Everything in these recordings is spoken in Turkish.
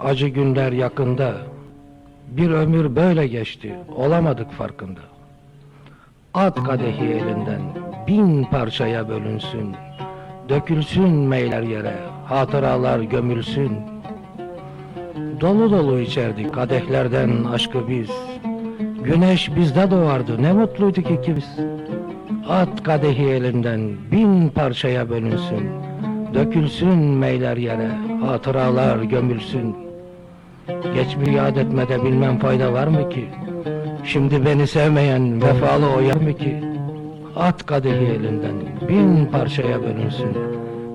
Acı günler yakında. Bir ömür böyle geçti. Olamadık farkında. At kadehi elinden bin parçaya bölünsün. Dökülsün meyler yere, hatıralar gömülsün. Dolu dolu içerdik kadehlerden aşkı biz. Güneş bizde doğardı, ne mutluyduk ikimiz. At kadehi elinden bin parçaya bölünsün. Dökülsün meyler yere, hatıralar gömülsün. Geçmiş yad etmede bilmem fayda var mı ki? Şimdi beni sevmeyen vefalı o yer mi ki? At kadehi elinden bin parçaya bölünsün.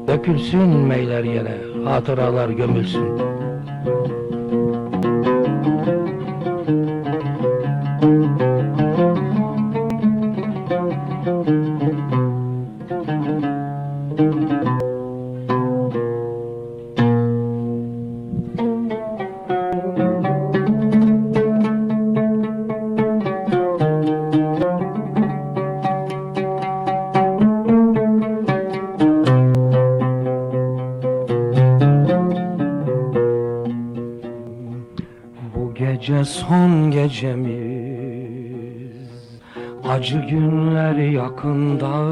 Dökülsün meyler yere, hatıralar gömülsün. Gece son gecemiz. Acı günler yakında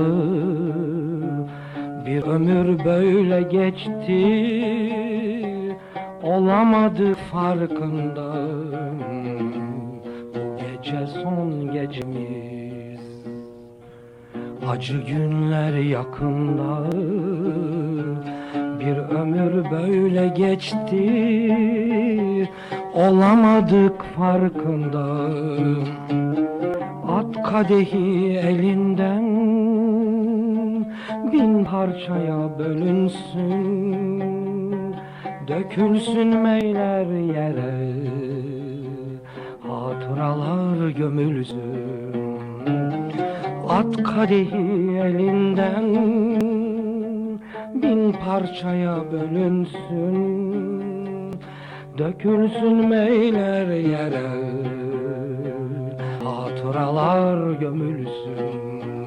Bir ömür böyle geçti. Olamadı farkında Bu gece son gecemiz. Acı günler yakında Bir ömür böyle geçti. Olamadık farkında. At kadehi elinden Bin parçaya bölünsün. Dökülsün meyler yere Hatıralar gömülsün. At kadehi elinden Bin parçaya bölünsün Dökülsün meyler yere Hatıralar gömülsün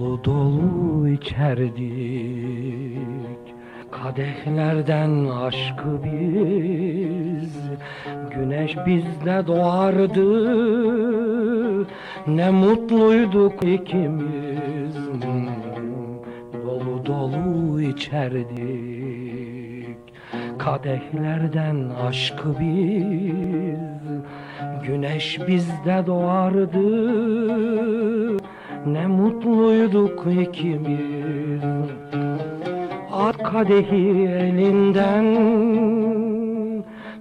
Dolu dolu içerdik. Kadehlerden aşkı biz. Güneş bizde doğardı. Ne mutluyduk ikimiz. Dolu dolu içerdik. Kadehlerden aşkı biz. Güneş bizde doğardı Ne mutluyduk ikimiz. At kadehi elinden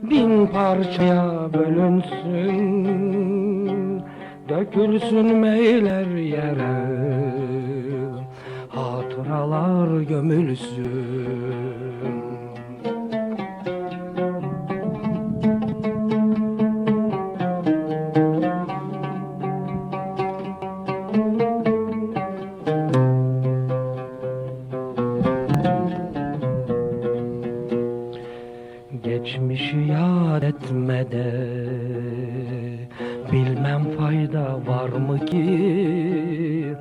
Bin parçaya bölünsün. Dökülsün meyler yere. Hatıralar gömülsün etmede Bilmem fayda var mı ki?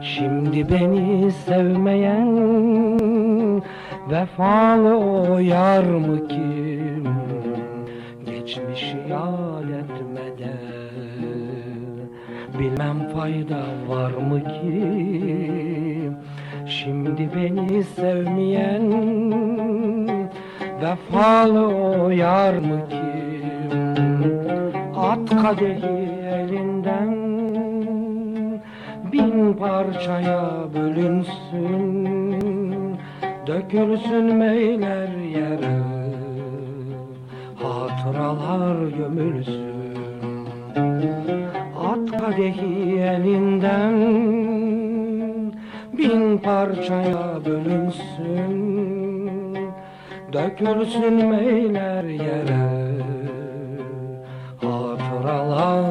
Şimdi beni sevmeyen Vefalı o yar mı ki? Geçmişi yad etmede Bilmem fayda var mı ki? Şimdi beni sevmeyen Vefalı o yar mı ki? At kadehi elinden Bin parçaya bölünsün. Dökülsün meyler yere Hatıralar gömülsün. At kadehi elinden Bin parçaya bölünsün Dökülsün meyler yere Hatıralar